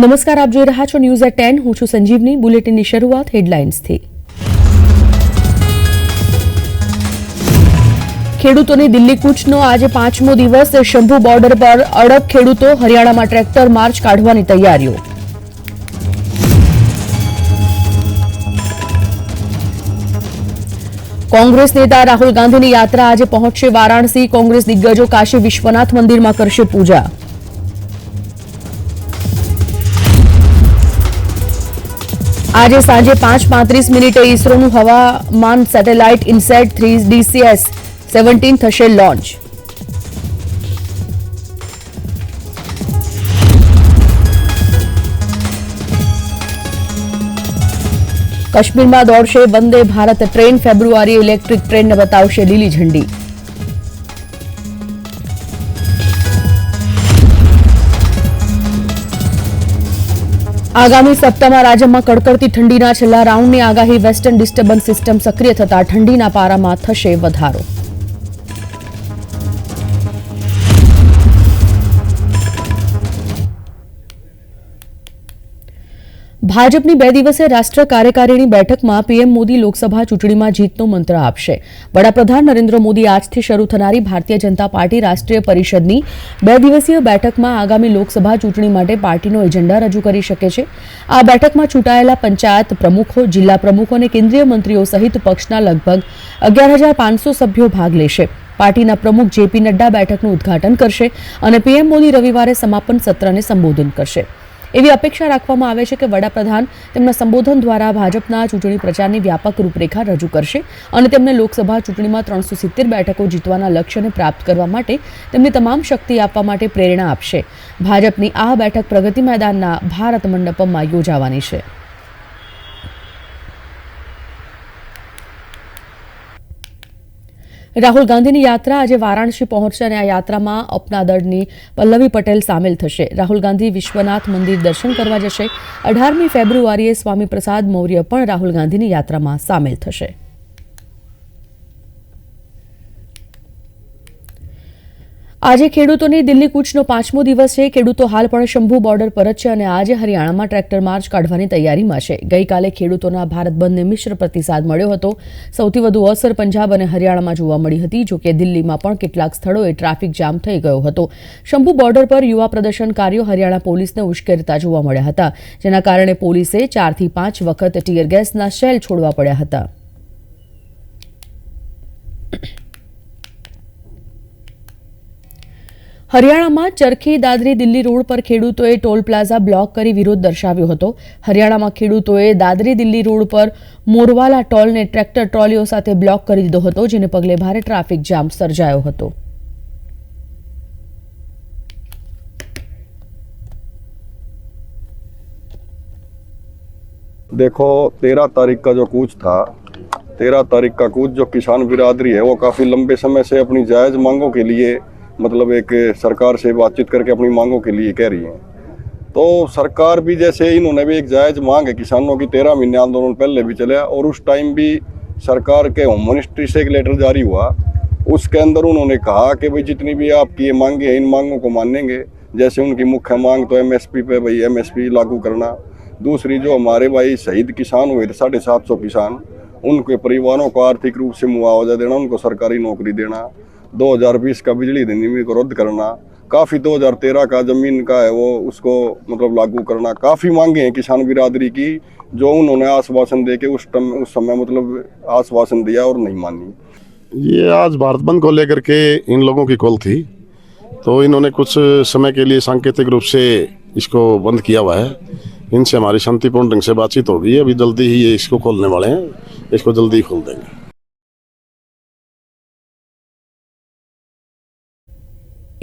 નમસ્કાર, આપ જોઈ રહ્યા છો ન્યૂઝ એટ ટેન હું છું સંજીવની. બુલેટિનની શરૂઆત હેડલાઇન્સથી. ખેડૂતોની દિલ્હી કૂચનો આજે પાંચમો દિવસ. શંભુ બોર્ડર પર અડગ ખેડૂતો. હરિયાણામાં ટ્રેક્ટર માર્ચ કાઢવાની તૈયારીઓ. કોંગ્રેસ નેતા રાહુલ ગાંધીની યાત્રા આજે પહોંચશે વારાણસી. કોંગ્રેસ દિગ્ગજો કાશી વિશ્વનાથ મંદિરમાં કરશે પૂજા. આજે સાંજે પાંચ પાંત્રીસ મિનિટે ઇસરોનું હવામાન satellite INSAT three DCS seventeen થશે લોન્ચ. કાશ્મીરમાં દોડશે વંદે ભારત ટ્રેન. ફેબ્રુઆરી ઇલેક્ટ્રિક ટ્રેનને બતાવશે લીલી ઝંડી. આગામી સપ્તાહમાં રાજ્યમાં કડકડતી ઠંડીના છેલ્લા રાઉન્ડની આગાહી વેસ્ટર્ન ડિસ્ટર્બન્સ સિસ્ટમ સક્રિય થતા ઠંડીના પારામાં થશે વધારો. ભાજપની બે દિવસીય રાષ્ટ્રીય કાર્યકારીણી બેઠકમાં પીએમ મોદી લોકસભા ચૂંટણીમાં જીતનો મંત્ર આપશે. વડાપ્રધાન નરેન્દ્ર મોદી આજથી શરૂ થનારી ભારતીય જનતા પાર્ટી રાષ્ટ્રીય પરિષદની બે દિવસીય બેઠકમાં આગામી લોકસભા ચૂંટણી માટે પાર્ટીનો એજન્ડા રજૂ કરી શકે છે. આ બેઠકમાં ચૂંટાયેલા પંચાયત પ્રમુખો, જિલ્લા પ્રમુખો અને કેન્દ્રીય મંત્રીઓ સહિત પક્ષના લગભગ અગિયાર હજાર પાંચસો સભ્યો ભાગ લેશે. પાર્ટીના પ્રમુખ જેપી નડ્ડા બેઠકનું ઉદ્ઘાટન કરશે અને પીએમ મોદી રવિવારે સમાપન સત્રને સંબોધન કરશે. એવી અપેક્ષા રાખવામાં આવે છે કે વડાપ્રધાન તેમના સંબોધન દ્વારા ભાજપના ચૂંટણી પ્રચારની વ્યાપક રૂપરેખા રજૂ કરશે અને તેમને લોકસભા ચૂંટણીમાં ત્રણસો સિત્તેર બેઠકો જીતવાના લક્ષ્યને પ્રાપ્ત કરવા માટે તેમની તમામ શક્તિ આપવા માટે પ્રેરણા આપશે. ભાજપની આ બેઠક પ્રગતિ મેદાનના ભારત મંડપમમાં યોજાવાની છે. રાહુલ ગાંધીની યાત્રા આજે વારાણસી પહોંચશે અને આ યાત્રામાં અપના દળની પલ્લવી પટેલ સામેલ થશે. રાહુલ ગાંધી વિશ્વનાથ મંદિર દર્શન કરવા જશે. અઢારમી ફેબ્રુઆરીએ સ્વામી પ્રસાદ મૌર્ય પણ રાહુલ ગાંધીની યાત્રામાં સામેલ થશે. આજે ખેડૂતોની દિલ્હી કૂચનો પાંચમો દિવસ છે. ખેડૂતો હાલ પણ શંભુ બોર્ડર પર જ છે અને આજે હરિયાણામાં ટ્રેક્ટર માર્ચ કાઢવાની તૈયારીમાં છે. ગઈકાલે ખેડૂતોના ભારત બંધને મિશ્ર પ્રતિસાદ મળ્યો હતો. સૌથી વધુ અસર પંજાબ અને હરિયાણામાં જોવા મળી હતી, જો કે દિલ્હીમાં પણ કેટલાક સ્થળોએ ટ્રાફિક જામ થઈ ગયો હતો. શંભુ બોર્ડર પર યુવા પ્રદર્શનકારીઓ હરિયાણા પોલીસને ઉશ્કેરતા જોવા મળ્યા હતા, જેના કારણે પોલીસે ચારથી પાંચ વખત ટીયર ગેસના શેલ છોડવા પડ્યા હતા. હરિયાણામાં ચરખી દાદરી દિલ્હી રોડ પર ખેડૂતોએ ટોલ પ્લાઝા બ્લોક કરી વિરોધ દર્શાવ્યો હતો હરિયાણામાં ખેડૂતોએ દાદરી દિલ્હી રોડ પર મોરવાલા ટોલને ટ્રેક્ટર ટ્રોલીઓ સાથે બ્લોક કરી દીધો હતો જેને પગલે ભારે ટ્રાફિક જામ સર્જાયો હતો देखो तेरह तारीख का जो कूच था तेरह तारीख का कूच जो किसान बिरादरी है वो काफ़ी लंबे समय से अपनी जायज़ मांगों के लिए मतलब एक सरकार से बातचीत करके अपनी मांगों के लिए कह रही है। तो सरकार भी जैसे इन्होंने भी एक जायज़ मांग है किसानों की, तेरह महीने आंदोलन पहले भी चले और उस टाइम भी सरकार के होम मिनिस्ट्री से एक लेटर जारी हुआ। उसके अंदर उन्होंने कहा कि भाई जितनी भी आपकी ये मांगे हैं, इन मांगों को मानेंगे। जैसे उनकी मुख्य मांग तो एमएसपी पे भाई एमएसपी लागू करना। दूसरी जो हमारे भाई शहीद किसान हुए थे, साढ़े सात सौ किसान, उनके परिवारों को आर्थिक रूप से मुआवजा देना, उनको सरकारी नौकरी देना। 2020 का बिजली अधिनियम को रद्द करना, काफ़ी 2013 का ज़मीन का है वो, उसको मतलब लागू करना, काफ़ी मांगे हैं किसान बिरादरी की, जो उन्होंने आश्वासन दे के उस टम, उस समय मतलब आश्वासन दिया और नहीं मानी। ये आज भारत बंद को लेकर के इन लोगों की कॉल थी तो इन्होंने कुछ समय के लिए सांकेतिक रूप से इसको बंद किया हुआ है। इनसे हमारी शांतिपूर्ण ढंग से बातचीत होगी, अभी जल्दी ही ये इसको खोलने वाले हैं, इसको जल्दी खोल देंगे।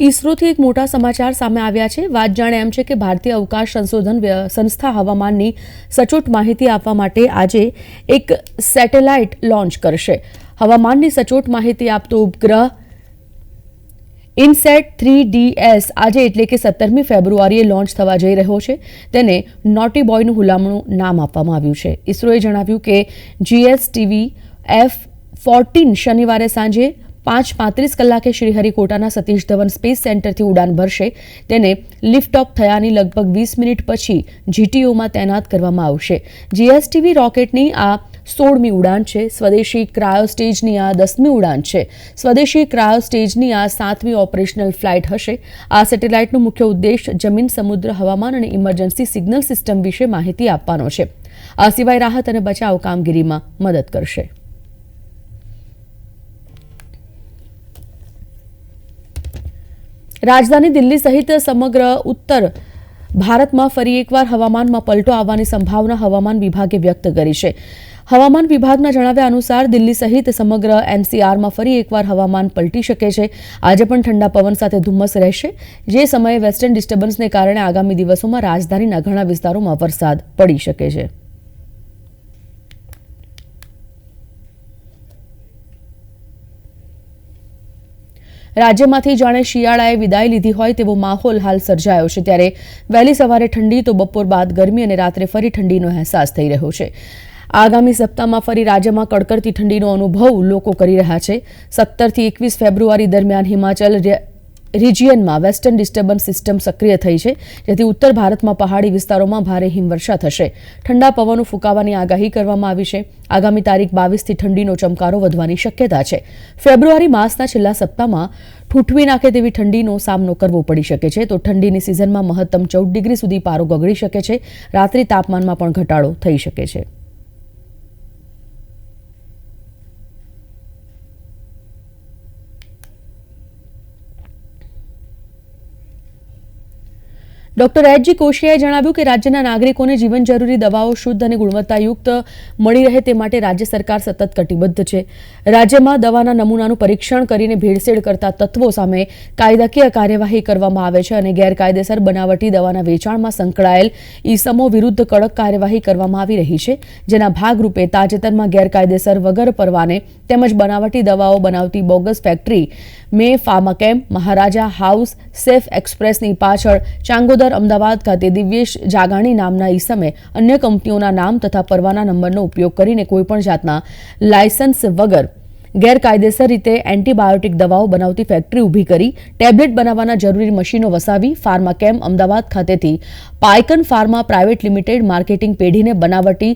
ઇસરોથી એક મોટા સમાચાર સામે આવ્યા છે. વાત જાણે એમ છે કે ભારતીય અવકાશ સંશોધન સંસ્થા હવામાનની સચોટ માહિતી આપવા માટે આજે એક સેટેલાઇટ લોન્ચ કરશે. હવામાનની સચોટ માહિતી આપતો ઉપગ્રહ ઇનસેટ થ્રી ડીએસ આજે એટલે કે સત્તરમી ફેબ્રુઆરીએ લોન્ચ થવા જઈ રહ્યો છે. તેને નોટી બોયનું હુલામણું નામ આપવામાં આવ્યું છે. ઇસરોએ જણાવ્યું કે જીએસટીવી એફ ફોર્ટીન શનિવારે સાંજે પાંચ પાંત્રીસ કલાકે શ્રીહરિકોટાના સતીશ ધવન સ્પેસ સેન્ટરથી ઉડાન ભરશે. તેને લિફ્ટ ઓફ થયાની લગભગ વીસ મિનિટ પછી જીટીઓમાં તૈનાત કરવામાં આવશે. જીએસટીવી રોકેટની આ સોળમી ઉડાન છે. સ્વદેશી ક્રાયો સ્ટેજની આ દસમી ઉડાન છે. સ્વદેશી ક્રાયો સ્ટેજની આ સાતમી ઓપરેશનલ ફ્લાઇટ હશે. આ સેટેલાઇટનો મુખ્ય ઉદ્દેશ જમીન, સમુદ્ર, હવામાન અને ઇમરજન્સી સિગ્નલ સિસ્ટમ વિશે માહિતી આપવાનો છે. આ સિવાય રાહત અને બચાવ કામગીરીમાં મદદ કરશે. રાજધાની દિલ્હી સહિત સમગ્ર ઉત્તર ભારતમાં ફરી એકવાર હવામાનમાં પલટો આવવાની સંભાવના હવામાન વિભાગે વ્યક્ત કરી છે. હવામાન વિભાગના જણાવ્યા અનુસાર દિલ્હી સહિત સમગ્ર એનસીઆરમાં ફરી એકવાર હવામાન પલટી શકે છે. આજે પણ ઠંડા પવન સાથે ધુમ્મસ રહેશે, જે સમયે વેસ્ટર્ન ડિસ્ટર્બન્સને કારણે આગામી દિવસોમાં રાજધાનીના ઘણા વિસ્તારોમાં વરસાદ પડી શકે છે. રાજ્યમાંથી જાણે શિયાળાએ વિદાય લીધી હોય તેવો માહોલ હાલ સર્જાયો છે. ત્યારે વહેલી સવારે ઠંડી, તો બપોર બાદ ગરમી અને રાત્રે ફરી ઠંડીનો અહેસાસ થઈ રહ્યો છે. આગામી સપ્તાહમાં ફરી રાજ્યમાં કડકડતી ઠંડીનો અનુભવ લોકો કરી રહ્યા છે. સત્તરથી એકવીસ ફેબ્રુઆરી દરમિયાન હિમાચલ રિજિયનમાં વેસ્ટર્ન ડિસ્ટર્બન્સ સિસ્ટમ સક્રિય થઈ છે. જેથી ઉત્તર ભારતમાં પહાડી વિસ્તારોમાં ભારે હિમવર્ષા થશે. ઠંડા પવનો ફૂંકાવાની આગાહી કરવામાં આવી છે. આગામી તારીખ બાવીસથી ઠંડીનો ચમકારો વધવાની શક્યતા છે. ફેબ્રુઆરી માસના છેલ્લા સપ્તાહમાં ઠૂંઠવી નાખે તેવી ઠંડીનો સામનો કરવો પડી શકે છે. તો ઠંડીની સિઝનમાં મહત્તમ ચૌદ ડિગ્રી સુધી પારો ગગડી શકે છે. રાત્રિ તાપમાનમાં પણ ઘટાડો થઈ શકે છે. ડોક્ટર એચ જી કોશિયાએ જણાવ્યું કે રાજ્યના નાગરિકોને જીવન જરૂરી દવાઓ શુદ્ધ અને ગુણવત્તાયુક્ત મળી રહે તે માટે રાજ્ય સરકાર સતત કટિબદ્ધ છે. રાજ્યમાં દવાના નમૂનાનું પરીક્ષણ કરીને ભેળસેળ કરતા તત્વો સામે કાયદાકીય કાર્યવાહી કરવામાં આવે છે અને ગેરકાયદેસર બનાવટી દવાના વેચાણમાં સંકળાયેલ ઈસમો વિરુદ્ધ કડક કાર્યવાહી કરવામાં આવી રહી છે, જેના ભાગરૂપે તાજેતરમાં ગેરકાયદેસર વગર પરવાને તેમજ બનાવટી દવાઓ બનાવતી બોગસ ફેક્ટરી મે ફાર્માકેમ મહારાજા હાઉસ, સેફ એક્સપ્રેસની પાછળ, ચાંગોદર અમદાવાદ ખાતે દિવ્યેશ જાગાણી નામના ઈસમે અન્ય કંપનીઓના નામ તથા પરવાના નંબરનો ઉપયોગ કરીને કોઈપણ જાતના લાયસન્સ વગર ગેરકાયદેસર રીતે એન્ટીબાયોટિક દવાઓ બનાવતી ફેક્ટરી ઊભી કરી, ટેબ્લેટ બનાવવાના જરૂરી મશીનો વસાવી ફાર્માકેમ અમદાવાદ ખાતેથી Paykan pharma private limited marketing પેઢીને બનાવટી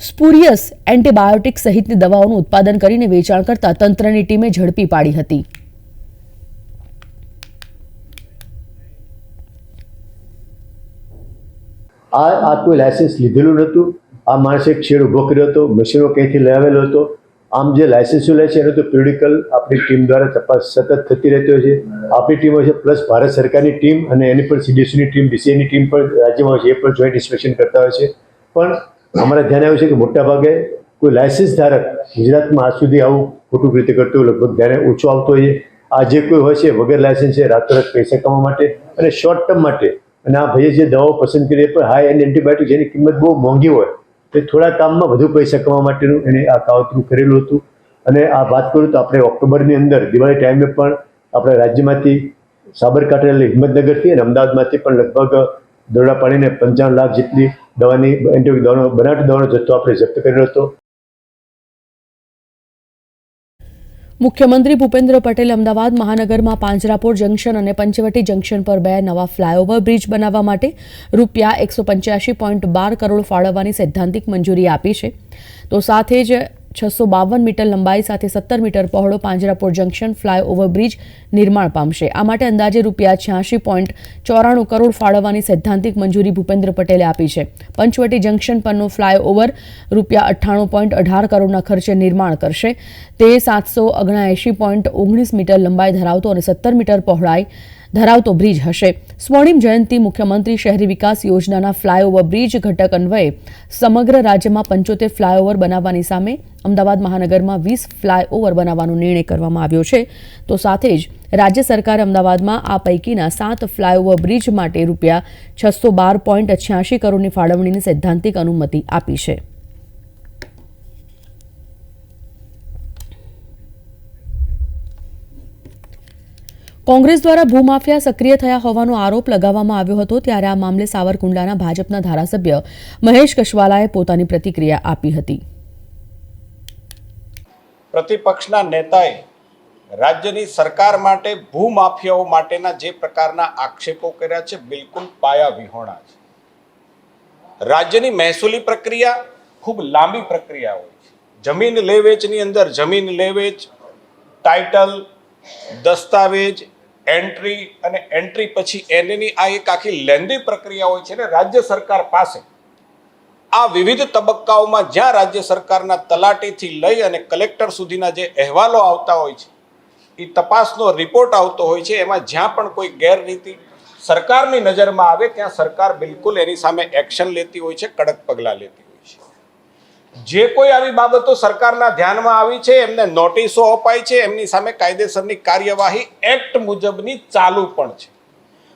સ્પુરિયસ એન્ટીબાયોટિક સહિતની દવાઓનું ઉત્પાદન કરીને વેચાણ કરતા તંત્રની ટીમે ઝડપી પાડી હતી. આ આ કોઈ લાયસન્સ લીધેલું નહોતું. આ માણસે એક શેડ ઊભો કર્યો હતો, મશીનો ક્યાંથી લાવેલો હતો. આમ જે લાયસન્સો લે છે એનો તો પ્યુરિકલ આપણી ટીમ દ્વારા તપાસ સતત થતી રહેતી હોય છે. આપણી ટીમ હોય છે પ્લસ ભારત સરકારની ટીમ અને એની પણ સીડીસીની ટીમ ડીસીએની ટીમ પણ રાજ્યમાં હોય છે, એ પણ જોઈન્ટ ઇન્સ્પેક્શન કરતા હોય છે. પણ અમારા ધ્યાન આવ્યું છે કે મોટાભાગે કોઈ લાયસન્સ ધારક ગુજરાતમાં આજ સુધી આવું ખોટું રીતે કરતું લગભગ ધ્યાને ઓછો આવતો હોય આ જે કોઈ હોય છે, વગર લાયસન્સ છે, રાતોરાત પૈસા કમાવા માટે અને શોર્ટ ટર્મ માટે. અને આ ભાઈએ જે દવાઓ પસંદ કરી પણ હાઈ એન્ડ એન્ટીબાયોટિક જેની કિંમત બહુ મોંઘી હોય, તે થોડા કામમાં વધુ પૈસા કમાવા માટેનું એને આ કાવતરું કરેલું હતું. અને આ વાત કરું તો આપણે ઓક્ટોબરની અંદર, દિવાળી ટાઈમે પણ આપણા રાજ્યમાંથી સાબરકાંઠા હિંમતનગરથી અને અમદાવાદમાંથી પણ લગભગ દોરડા પાડીને પંચાવન લાખ જેટલી દવાની એન્ટીબાયોટિક દવાનો બનાવટી દવાનો જથ્થો આપણે જપ્ત કર્યો હતો. મુખ્યમંત્રી ભૂપેન્દ્ર પટેલ અમદાવાદ મહાનગરમાં પાંજરાપોળ જંકશન અને પંચવટી જંકશન પર બે નવા ફ્લાયઓવર બ્રિજ બનાવવા માટે રૂપિયા એકસો પંચ્યાસી પોઈન્ટ બાર કરોડ ફાળવવાની સૈદ્ધાંતિક મંજૂરી આપી છે. તો સાથે જ છસો બાવન મીટર લંબાઈ સાથે સત્તર મીટર પહોળો પાંજરાપોળ જંકશન ફ્લાયઓવર બ્રિજ નિર્માણ પામશે. આ માટે અંદાજે રૂપિયા છ્યાસી પોઈન્ટ ચોરાણું કરોડ ફાળવવાની સૈદ્ધાંતિક મંજૂરી ભૂપેન્દ્ર પટેલે આપી છે. પંચવટી જંકશન પરનો ફ્લાયઓવર રૂપિયા અઠ્ઠાણું પોઈન્ટ અઢાર કરોડના ખર્ચે નિર્માણ કરશે. તે સાતસો ઓગણએંશી પોઈન્ટ ઓગણીસ મીટર લંબાઈ ધરાવતો અને સત્તર મીટર પહોળાઈ ધરાવતો બ્રિજ હશે. સ્વર્ણિમ જયંતિ મુખ્યમંત્રી શહેરી વિકાસ યોજનાના ફ્લાયઓવર બ્રિજ ઘટક અન્વયે સમગ્ર રાજ્યમાં પંચોતેર ફ્લાયઓવર બનાવવાની સામે અમદાવાદ મહાનગરમાં વીસ ફ્લાયઓવર બનાવવાનો નિર્ણય કરવામાં આવ્યો છે. તો સાથે જ રાજ્ય સરકારે અમદાવાદમાં આ પૈકીના સાત ફ્લાયઓવર બ્રિજ માટે રૂપિયા છસો બાર પોઈન્ટ કરોડની ફાળવણીની સૈદ્ધાંતિક અનુમતિ આપી છે. કોંગ્રેસ દ્વારા ભૂમાફિયા સક્રિય થયા હોવાનો આરોપ લગાવવામાં આવ્યો હતો ત્યારે આ મામલે સાવરકુંડલાના ભાજપના ધારાસભ્ય મહેશ કશવાલાએ પોતાની પ્રતિક્રિયા આપી હતી. પ્રતિપક્ષના નેતાએ રાજ્યની સરકાર માટે ભૂમાફિયાઓ માટેના જે પ્રકારના આક્ષેપો કર્યા છે, બિલકુલ પાયા વિહોણા છે. રાજ્યની મહેસૂલી પ્રક્રિયા ખૂબ લાંબી પ્રક્રિયા હોય છે. જમીન લેવેચની અંદર જમીન લેવેચ ટાઇટલ દસ્તાવેજ એન્ટ્રી અને એન્ટ્રી પછી એની આ એક આખી લેન્ધી પ્રક્રિયા હોય છે ને રાજ્ય સરકાર પાસે. આ વિવિધ તબક્કાઓમાં જ્યાં રાજ્ય સરકારના તલાટીથી લઈ અને કલેક્ટર સુધીના જે અહેવાલો આવતા હોય છે, એ તપાસનો રિપોર્ટ આવતો હોય છે. એમાં જ્યાં પણ કોઈ ગેરરીતિ સરકારની નજરમાં આવે, ત્યાં સરકાર બિલકુલ એની સામે એક્શન લેતી હોય છે, કડક પગલાં લેતી જે કોઈ આવી બાબતો સરકારના ધ્યાનમાં આવી છે, એમને નોટિસો અપાઈ છે, એમની સામે કાયદેસરની કાર્યવાહી એક્ટ મુજબની ચાલુ પણ છે.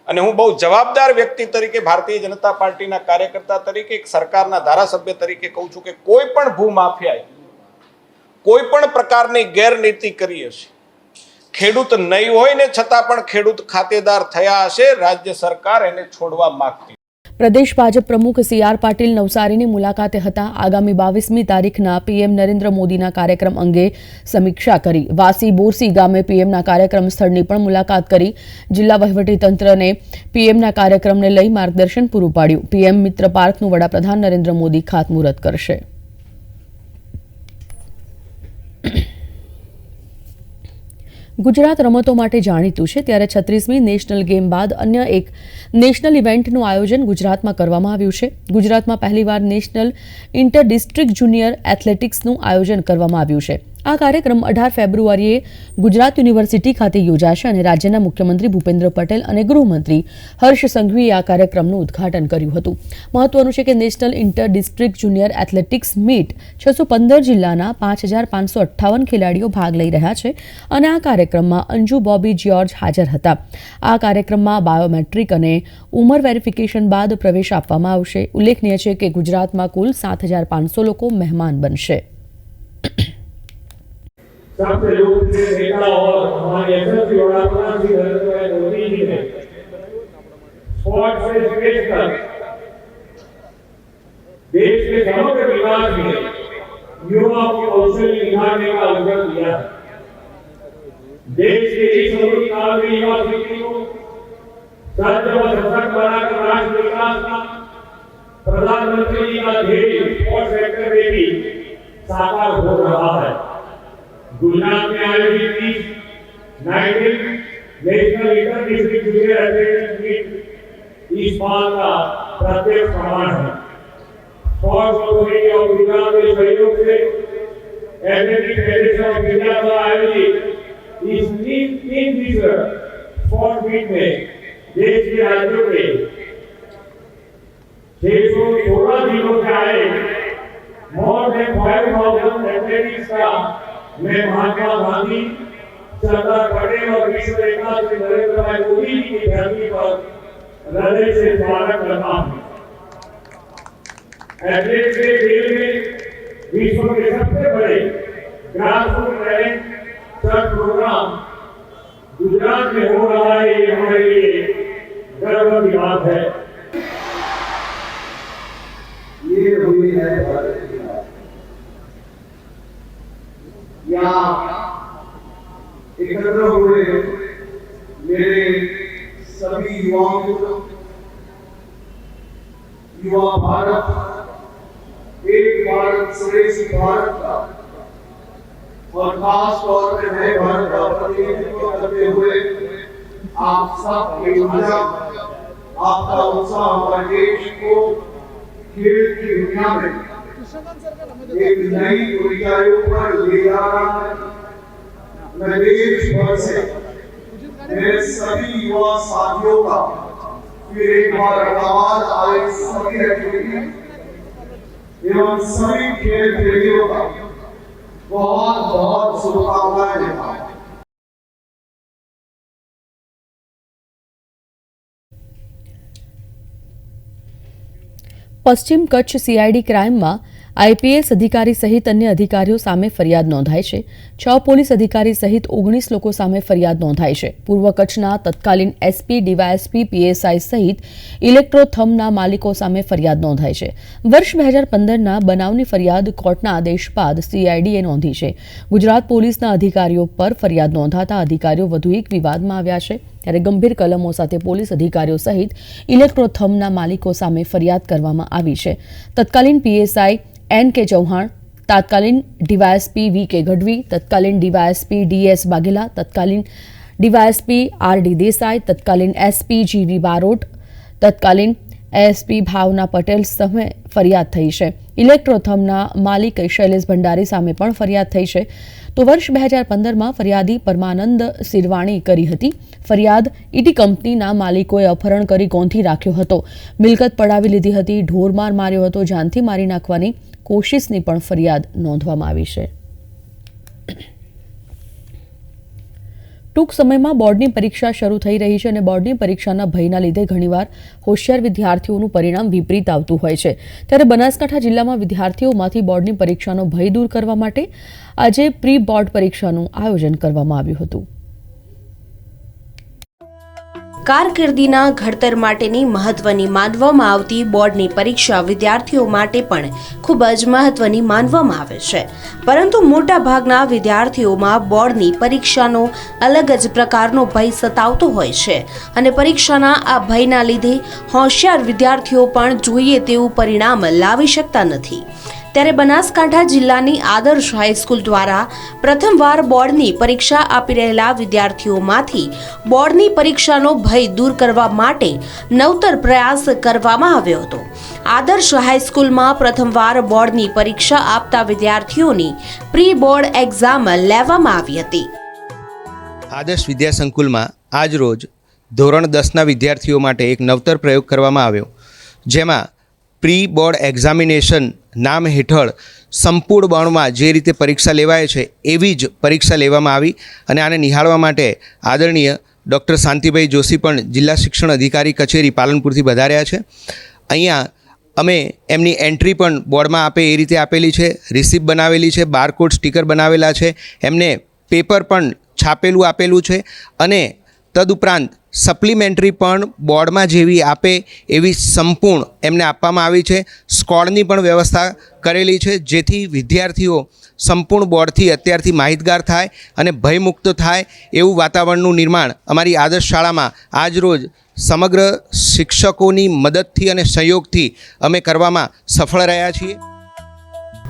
અને હું બહુ જવાબદાર વ્યક્તિ તરીકે ભારતીય જનતા પાર્ટીના કાર્યકર્તા તરીકે, એક સરકારના ધારાસભ્ય તરીકે કહું છું કે કોઈ પણ ભૂમાફિયાએ કોઈ પણ પ્રકારની ગેરનીતિ કરી હશે, ખેડૂત નહીં હોય ને છતાં પણ ખેડૂત ખાતેદાર થયા હશે, રાજ્ય સરકાર એને છોડવા માંગતી પ્રદેશ ભાજપ પ્રમુખ સી આર પાટીલ નવસારીની મુલાકાતે હતા. આગામી બાવીસમી તારીખના પીએમ નરેન્દ્ર મોદીના કાર્યક્રમ અંગે સમીક્ષા કરી. વાસી બોરસી ગામે પીએમના કાર્યક્રમ સ્થળની પણ મુલાકાત કરી. જિલ્લા વહીવટીતંત્રને પીએમના કાર્યક્રમને લઈ માર્ગદર્શન પૂરું પાડ્યું. પીએમ મિત્ર પાર્કનું વડાપ્રધાન નરેન્દ્ર મોદી ખાતમુહૂર્ત કરશે. ગુજરાત રમતો માટે જાણીતું છે. ત્યારે છત્રીસમી નેશનલ ગેમ બાદ અન્ય એક નેશનલ ઇવેન્ટનું આયોજન ગુજરાતમાં કરવામાં આવ્યું છે. ગુજરાતમાં પહેલીવાર નેશનલ ઇન્ટર ડિસ્ટ્રિક્ટ જુનિયર એથ્લેટિક્સનું આયોજન કરવામાં આવ્યું છે. આ કાર્યક્રમ અઢાર ફેબ્રુઆરીએ ગુજરાત યુનિવર્સિટી ખાતે યોજાશે અને રાજ્યના મુખ્યમંત્રી ભૂપેન્દ્ર પટેલ અને ગૃહમંત્રી હર્ષ સંઘવીએ આ કાર્યક્રમનું ઉદ્ઘાટન કર્યું હતું. મહત્વનું છે કે national inter district junior athletics meet છસો પંદર જિલ્લાના પાંચ હજાર પાંચસો અઠ્ઠાવન ખેલાડીઓ ભાગ લઈ રહ્યા છે અને આ કાર્યક્રમમાં અંજુ બોબી જ્યોર્જ હાજર હતા. આ કાર્યક્રમમાં બાયોમેટ્રિક અને ઉંમર વેરિફિકેશન બાદ પ્રવેશ આપવામાં આવશે. ઉલ્લેખનીય છે કે ગુજરાતમાં કુલ સાત હજાર પાંચસો લોકો મહેમાન બનશે. सबसे लोकप्रिय नेता और हमारे यशस्वी वडाप्रधान श्री नरेंद्र मोदी जी ने स्पोर्ट से स्पेस तक देश के समग्र को देश के राष्ट्र विकास का प्रधानमंत्री जी का ध्येय स्पोर्ट्स सेक्टर में भी साकार हो रहा है। गुजरात में आयोजित इस nineteen national inter district junior athletics meet इस बात का प्रत्यक्ष प्रमाण है। स्पोर्ट्स अथॉरिटी ऑफ़ गुजरात के सहयोग से एथलेटिक फेडरेशन ऑफ़ इंडिया द्वारा आयोजित इस तीन तीन दिवसीय स्पोर्ट्स मीट में देश के राज्यों के छह सौ सोलह जिलों से आए। More than five thousand athletics का मैं महात्मा गांधी, सरदार पटेल और विश्व नेता श्री नरेंद्र भाई मोदी जी की धरती पर हृदय से स्वागत करता हूँ। एथलेट के खेल में विश्व के सबसे बड़े ग्रासरूट टैलेंट प्रोग्राम गुजरात में हो रहा है, ये हमारे लिए गर्व की बात है। ये हुई है भारत की यहाँ एकत्र हुए मेरे सभी युवाओं को, युवा भारत, एक भारत श्रेष्ठ भारत का, और खास तौर पे नए भारत का प्रतिनिधित्व करते हुए आप सबकी ऊर्जा आपका उत्साह हमारे देश को खेल की दुनिया में एक नई ऊंचाइयों पर ले जा रहा है मैं देश भर से मेरे सभी युवा साथियों का फिर एक बार आवाज आए सभी एक्टिविटी एवं सभी खेल प्रेमियों का बहुत बहुत शुभकामनाएं देता हूं પશ્ચિમ કચ્છ સીઆઈડી ક્રાઇમમાં આઈપીએસ અધિકારી સહિત અન્ય અધિકારીઓ સામે ફરિયાદ નોંધાઈ છે. છ પોલીસ અધિકારી સહિત ઓગણીસ લોકો સામે ફરિયાદ નોંધાઈ છે. પૂર્વ કચ્છના તત્કાલીન એસપી, ડીવાયએસપી, પીએસઆઈ સહિત ઇલેક્ટ્રોથમના માલિકો સામે ફરિયાદ નોંધાઈ છે. વર્ષ બે હજાર પંદરના બનાવની ફરિયાદ કોર્ટના આદેશ બાદ સીઆઈડીએ નોંધી છે. ગુજરાત પોલીસના અધિકારીઓ પર ફરિયાદ નોંધાતા અધિકારીઓ વધુ એક વિવાદમાં આવ્યા છે. ત્યારે ગંભીર કલમો સાથે પોલીસ અધિકારીઓ સહિત ઇલેક્ટ્રોથમના માલિકો સામે ફરિયાદ કરવામાં આવી છે. તત્કાલીન પીએસઆઈ એન કે ચૌહાણ, તાત્કાલીન ડીવાયએસપી વી કે ગઢવી, તત્કાલીન ડીવાયએસપી ડીએસ વાઘેલા તત્કાલીન ડીવાયએસપી આર ડી દેસાઈ, તત્કાલીન એસપી જીવી બારોટ, તત્કાલીન એસપી ભાવના પટેલ સામે ફરિયાદ થઈ છે. ઇલેક્ટ્રોથમના માલિક શૈલેષ ભંડારી સામે પણ ફરિયાદ થઈ છે. તો વર્ષ બે હજાર પંદરમાં ફરિયાદી પરમાનંદ સિરવાણી કરી હતી. ફરિયાદ ઈટી કંપનીના માલિકોએ અપહરણ કરી ગોંથી રાખ્યો હતો. મિલકત પડાવી લીધી હતી, ઢોરમાર માર્યો હતો. જાનથી મારી નાખવાની કોશિશની પણ ફરિયાદ નોંધવામાં આવી છે. ટૂંક સમયમાં બોર્ડની પરીક્ષા શરૂ થઈ રહી છે અને બોર્ડની પરીક્ષાના ભયના લીધે ઘણીવાર હોશિયાર વિદ્યાર્થીઓનું પરિણામ વિપરીત આવતું હોય છે. ત્યારે બનાસકાંઠા જિલ્લામાં વિદ્યાર્થીઓમાંથી બોર્ડની પરીક્ષાનો ભય દૂર કરવા માટે આજે પ્રી બોર્ડ પરીક્ષાનું આયોજન કરવામાં આવ્યું હતું. કારકિર્દીના ઘડતર માટેની મહત્વની માનવામાં આવતી બોર્ડની પરીક્ષા વિદ્યાર્થીઓ માટે પણ ખૂબ જ મહત્વની માનવામાં આવે છે. પરંતુ મોટા ભાગના વિદ્યાર્થીઓમાં બોર્ડની પરીક્ષાનો અલગ જ પ્રકારનો ભય સતાવતો હોય છે અને પરીક્ષાના આ ભયના લીધે હોશિયાર વિદ્યાર્થીઓ પણ જોઈએ તેવું પરિણામ લાવી શકતા નથી. ત્યારે બનાસકાંઠા જિલ્લાની આદર્શ હાઈસ્કૂલ દ્વારા પ્રથમવાર બોર્ડની પરીક્ષા આપી રહેલા વિદ્યાર્થીઓમાંથી બોર્ડની પરીક્ષાનો ભય દૂર કરવા માટે નવતર પ્રયાસ કરવામાં આવ્યો હતો. આદર્શ હાઈસ્કૂલમાં પ્રથમવાર બોર્ડની પરીક્ષા આપતા વિદ્યાર્થીઓની પ્રી બોર્ડ એક્ઝામ લેવામાં આવી હતી. આદર્શ વિદ્યા સંકુલમાં આજ રોજ ધોરણ દસના વિદ્યાર્થીઓ માટે એક નવતર પ્રયોગ કરવામાં આવ્યો, જેમાં પ્રી બોર્ડ એક્ઝામિનેશન નામ હેઠળ સંપૂર્ણ બણમાં જે રીતે પરીક્ષા લેવાય છે, એવી જ પરીક્ષા લેવામાં આવી અને આને નિહાળવા માટે આદરણીય ડૉક્ટર શાંતિભાઈ જોશી પણ જિલ્લા શિક્ષણ અધિકારી કચેરી પાલનપુરથી વધાર્યા છે. અહીંયા અમે એમની એન્ટ્રી પણ બોર્ડમાં આપે એ રીતે આપેલી છે રિસિપ્ટ બનાવેલી છે, બારકોડ સ્ટીકર બનાવેલા છે, એમને પેપર પણ છાપેલું આપેલું છે અને તદુપરાંત સપ્લિમેન્ટરી પણ બોર્ડમાં જેવી આપે એવી સંપૂર્ણ એમને આપવામાં આવી છે. સ્કોડની પણ વ્યવસ્થા કરેલી છે, જેથી વિદ્યાર્થીઓ સંપૂર્ણ બોર્ડથી અત્યારથી માહિતગાર થાય અને ભયમુક્ત થાય એવું વાતાવરણનું નિર્માણ અમારી આદર્શ શાળામાં આજરોજ સમગ્ર શિક્ષકોની મદદથી અને સહયોગથી અમે કરવામાં સફળ રહ્યા છીએ.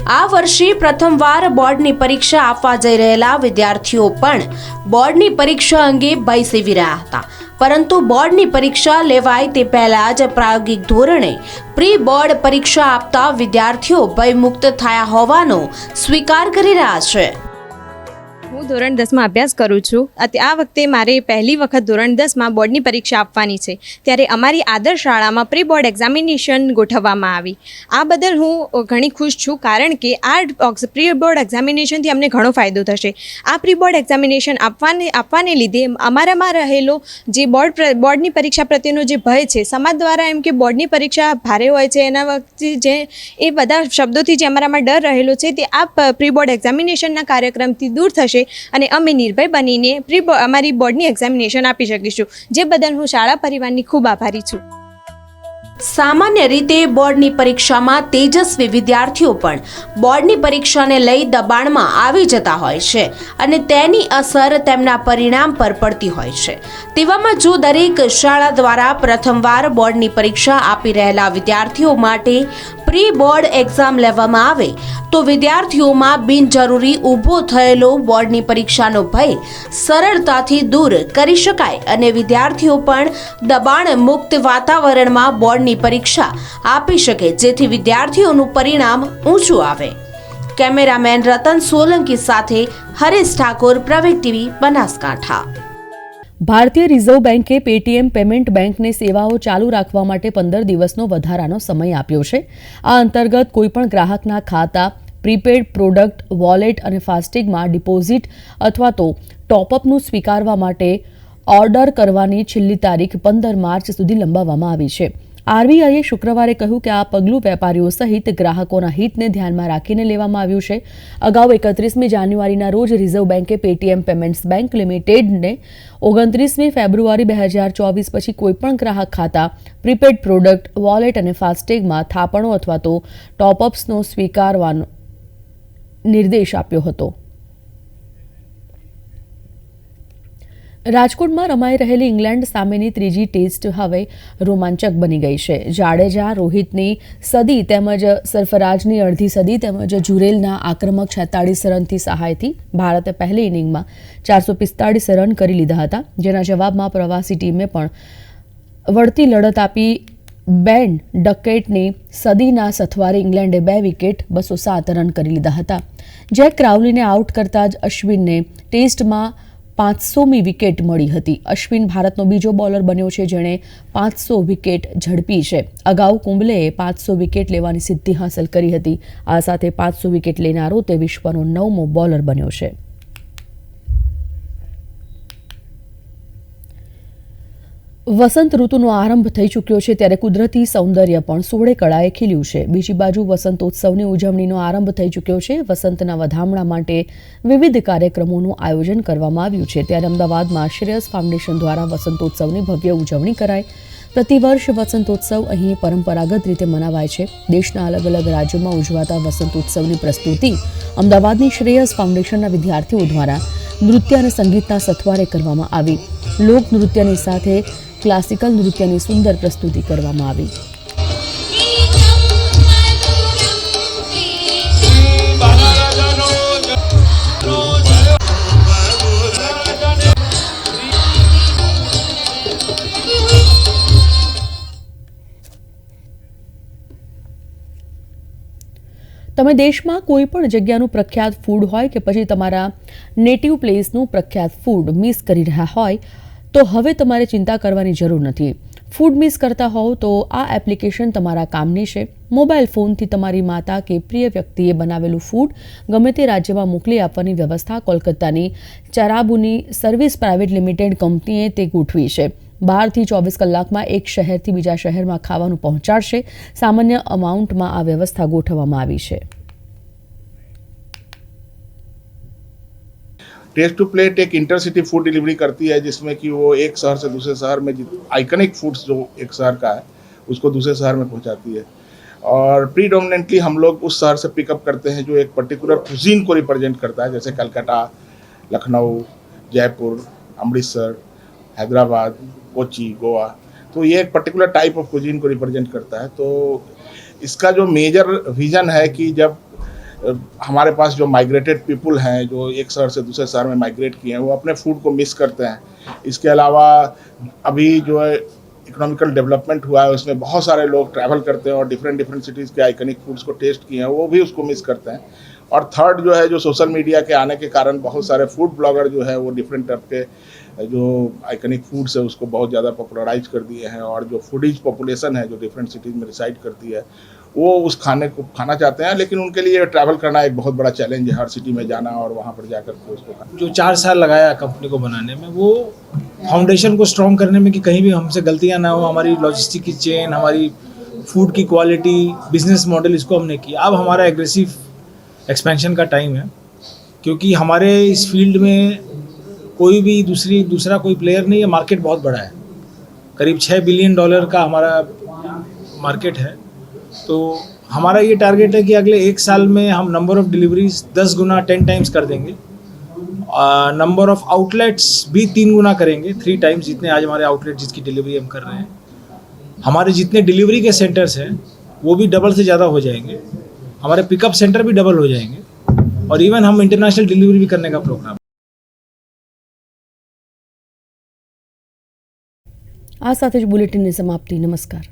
આ વર્ષે પ્રથમવાર બોર્ડની પરીક્ષા આપવા જઈ રહેલા વિદ્યાર્થીઓ પણ બોર્ડની પરીક્ષા અંગે ભય સેવી રહ્યા હતા. પરંતુ બોર્ડની પરીક્ષા લેવાય તે પહેલા જ પ્રાયોગિક ધોરણે પ્રી બોર્ડ પરીક્ષા આપતા વિદ્યાર્થીઓ ભયમુક્ત થયા હોવાનો સ્વીકાર કરી રહ્યા છે. હું ધોરણ દસમાં અભ્યાસ કરું છું. આ વખતે મારે પહેલી વખત ધોરણ દસમાં બોર્ડની પરીક્ષા આપવાની છે. ત્યારે અમારી આદર્શ શાળામાં પ્રી બોર્ડ એક્ઝામિનેશન ગોઠવવામાં આવી. આ બદલ હું ઘણી ખુશ છું કારણ કે આ પ્રી બોર્ડ એક્ઝામિનેશનથી અમને ઘણો ફાયદો થશે. આ પ્રી બોર્ડ એક્ઝામિનેશન આપવાને આપવાને લીધે અમારામાં રહેલો જે બોર્ડ બોર્ડની પરીક્ષા પ્રત્યેનો જે ભય છે, સમાજ દ્વારા એમ કે બોર્ડની પરીક્ષા ભારે હોય છે, એના વખતે જે, એ બધા શબ્દોથી જે અમારામાં ડર રહેલો છે, તે આ પ્રી બોર્ડ એક્ઝામિનેશનના કાર્યક્રમથી દૂર થશે. અને અમે નિર્ભય બનીને પ્રી અમારી બોર્ડની એક્ઝામિનેશન આપી શકીશું. જે બદલ હું શાળા પરિવારની ખૂબ આભારી છું. સામાન્ય રીતે બોર્ડની પરીક્ષામાં તેજસ્વી વિદ્યાર્થીઓ પણ બોર્ડની પરીક્ષાને લઈ દબાણમાં આવી જતા હોય છે અને તેની અસર તેમના પરિણામ પર પડતી હોય છે. તેવામાં જો દરેક શાળા દ્વારા પ્રથમવાર બોર્ડની પરીક્ષા આપી રહેલા વિદ્યાર્થીઓ માટે પ્રી બોર્ડ એક્ઝામ લેવામાં આવે, તો વિદ્યાર્થીઓમાં બિનજરૂરી ઊભો થયેલો બોર્ડની પરીક્ષાનો ભય સરળતાથી દૂર કરી શકાય અને વિદ્યાર્થીઓ પણ દબાણ મુક્ત વાતાવરણમાં બોર્ડની પરીક્ષા આપી શકે, જેથી વિદ્યાર્થીઓનું પરિણામ ઊંચું આવે. કેમેરામેન રતન સોલંકી સાથે હરેશ ઠાકોર પ્રવેગ ટીવી, બનાસકાંઠા. ભારતીય રિઝર્વ બેન્કે પેટીએમ પેમેન્ટ બેંકની સેવાઓ ચાલુ રાખવા માટે પંદર દિવસનો વધારાનો સમય આપ્યો છે. આ અંતર્ગત કોઈપણ ગ્રાહકના ખાતા, પ્રીપેડ પ્રોડક્ટ, વોલેટ અને ફાસ્ટેગમાં ડિપોઝિટ અથવા તો ટોપઅપનું સ્વીકારવા માટે ઓર્ડર કરવાની છેલ્લી તારીખ પંદર માર્ચ સુધી લંબાવવામાં આવી છે. આરબીઆઈએ શુક્રવારે કહ્યું કે આ પગલું વેપારીઓ સહિત ગ્રાહકોના હિતને ધ્યાનમાં રાખીને લેવામાં આવ્યું છે. અગાઉ એકત્રીસમી જાન્યુઆરીના રોજ રિઝર્વ બેન્કે પેટીએમ પેમેન્ટ્સ બેંક લિમિટેડને ઓગણત્રીસમી ફેબ્રુઆરી બે હજાર ચોવીસ પછી કોઈપણ ગ્રાહક ખાતા, પ્રીપેડ પ્રોડક્ટ, વોલેટ અને ફાસ્ટેગમાં થાપણો અથવા તો ટોપઅપ્સનો સ્વીકારવાનો નિર્દેશ આપ્યો હતો. રાજકોટમાં રમાઈ રહેલી ઇંગ્લેન્ડ સામેની ત્રીજી ટેસ્ટ હવે રોમાંચક બની ગઈ છે. જાડેજા, રોહિતની સદી તેમજ સરફરાજની અડધી સદી તેમજ જુરેલના આક્રમક છેતાળીસ રનથી સહાયથી ભારતે પહેલી ઇનિંગમાં ચારસો પિસ્તાળીસ રન કરી લીધા હતા. જેના જવાબમાં પ્રવાસી ટીમે પણ વળતી લડત આપી બેન ડકેટની સદીના સથવારે ઇંગ્લેન્ડે બે વિકેટ, બસો સાત રન કરી લીધા હતા. જેક ક્રાઉલીને આઉટ કરતા જ અશ્વિનને ટેસ્ટમાં પાંચસોમી વિકેટ મળી હતી. અશ્વિન ભારતનો બીજો બોલર બન્યો છે જેણે પાંચસો વિકેટ ઝડપી છે. અગાઉ કુંબલેએ પાંચસો વિકેટ લેવાની સિદ્ધિ હાંસલ કરી હતી. આ સાથે પાંચસો વિકેટ લેનારો તે વિશ્વનો નવમો બોલર બન્યો છે. વસંત ઋતુનો આરંભ થઈ ચૂક્યો છે ત્યારે કુદરતી સૌંદર્ય પણ સોળે કળાએ ખીલ્યું છે. બીજી બાજુ વસંતોત્સવની ઉજવણીનો આરંભ થઈ ચૂક્યો છે. વસંતના વધામણા માટે વિવિધ કાર્યક્રમોનું આયોજન કરવામાં આવ્યું છે. ત્યારે અમદાવાદમાં શ્રેયસ ફાઉન્ડેશન દ્વારા વસંતોત્સવની ભવ્ય ઉજવણી કરાય પ્રતિવર્ષ વસંતોત્સવ અહીં પરંપરાગત રીતે મનાવાય છે. દેશના અલગ અલગ રાજ્યોમાં ઉજવાતા વસંતોત્સવની પ્રસ્તુતિ અમદાવાદની શ્રેયસ ફાઉન્ડેશનના વિદ્યાર્થીઓ દ્વારા નૃત્ય અને સંગીતના સથવારે કરવામાં આવી. લોક નૃત્યની સાથે ક્લાસિકલ નૃત્યની સુંદર પ્રસ્તુતિ કરવામાં આવી. તમે દેશમાં કોઈ પણ જગ્યાનું પ્રખ્યાત ફૂડ હોય કે પછી તમારા નેટિવ પ્લેસનું પ્રખ્યાત ફૂડ મિસ કરી રહ્યા હોય તો હવે તમારે ચિંતા કરવાની જરૂર નથી. ફૂડ મિસ કરતા હોવ તો આ એપ્લિકેશન તમારા કામની છે. મોબાઈલ ફોનથી તમારી માતા કે પ્રિય વ્યક્તિએ બનાવેલું ફૂડ ગમે તે રાજ્યમાં મોકલી આપવાની વ્યવસ્થા કોલકાતાની ચરાબુની સર્વિસ પ્રાઇવેટ લિમિટેડ કંપનીએ તે ગોઠવી છે. બારથી ચોવીસ કલાકમાં એક શહેરથી બીજા શહેરમાં ખાવાનું પહોંચાડશે. સામાન્ય અમાઉન્ટમાં આ વ્યવસ્થા ગોઠવવામાં આવી છે. टेस्ट टू प्लेट एक इंटरसिटी फ़ूड डिलीवरी करती है, जिसमें कि वो एक शहर से दूसरे शहर में आइकनिक फूड्स जो एक शहर का है, उसको दूसरे शहर में पहुंचाती है। और प्रीडोमिनेंटली हम लोग उस शहर से पिकअप करते हैं जो एक पर्टिकुलर कुजीन को रिप्रेजेंट करता है, जैसे कलकत्ता, लखनऊ, जयपुर, अमृतसर, हैदराबाद, कोची, गोवा। तो ये एक पर्टिकुलर टाइप ऑफ़ कुजीन को रिप्रेजेंट करता है। तो इसका जो मेजर विजन है कि जब हमारे पास जो माइग्रेटेड पीपल हैं, जो एक शहर से दूसरे शहर में माइग्रेट किए हैं, वो अपने फ़ूड को मिस करते हैं। इसके अलावा अभी जो है इकोनॉमिकल डेवलपमेंट हुआ है, उसमें बहुत सारे लोग ट्रैवल करते हैं और डिफरेंट डिफरेंट सिटीज़ के आइकनिक फूड्स को टेस्ट किए हैं, वो भी उसको मिस करते हैं। और थर्ड जो है, जो सोशल मीडिया के आने के कारण बहुत सारे फ़ूड ब्लॉगर जो है, वो डिफरेंट टाइप के, जो आइकनिक फूड्स है, उसको बहुत ज़्यादा पॉपुलराइज कर दिए हैं और जो फूडीज पॉपुलेशन है, जो डिफरेंट सिटीज़ में रिसाइड करती है वो उस खाने को खाना चाहते हैं, लेकिन उनके लिए ट्रैवल करना एक बहुत बड़ा चैलेंज है, हर सिटी में जाना और वहाँ पर जाकर के उसको खाना। जो चार साल लगाया कंपनी को बनाने में, वो फाउंडेशन को स्ट्रॉन्ग करने में कि कहीं भी हमसे गलतियाँ ना हो, हमारी लॉजिस्टिक की चेन हमारी फ़ूड की क्वालिटी बिज़नेस मॉडल इसको हमने किया। अब हमारा एग्रेसिव एक्सपेंशन का टाइम है, क्योंकि हमारे इस फ़ील्ड में कोई भी दूसरी, दूसरा कोई प्लेयर नहीं है मार्केट बहुत बड़ा है। करीब छः बिलियन डॉलर का हमारा मार्केट है। तो हमारा ये टारगेट है कि अगले एक साल में हम नंबर ऑफ डिलीवरीज दस गुना टेन टाइम्स कर देंगे नंबर ऑफ आउटलेट्स भी तीन गुना करेंगे थ्री टाइम्स जितने आज हमारे आउटलेट जिसकी डिलीवरी हम कर रहे हैं हमारे जितने डिलीवरी के सेंटर्स हैं वो भी डबल से ज़्यादा हो जाएंगे हमारे पिकअप सेंटर भी डबल हो जाएंगे और इवन हम इंटरनेशनल डिलीवरी भी करने का प्रोग्राम આ સાથે જ બુલેટિનની સમાપ્તિ નમસ્કાર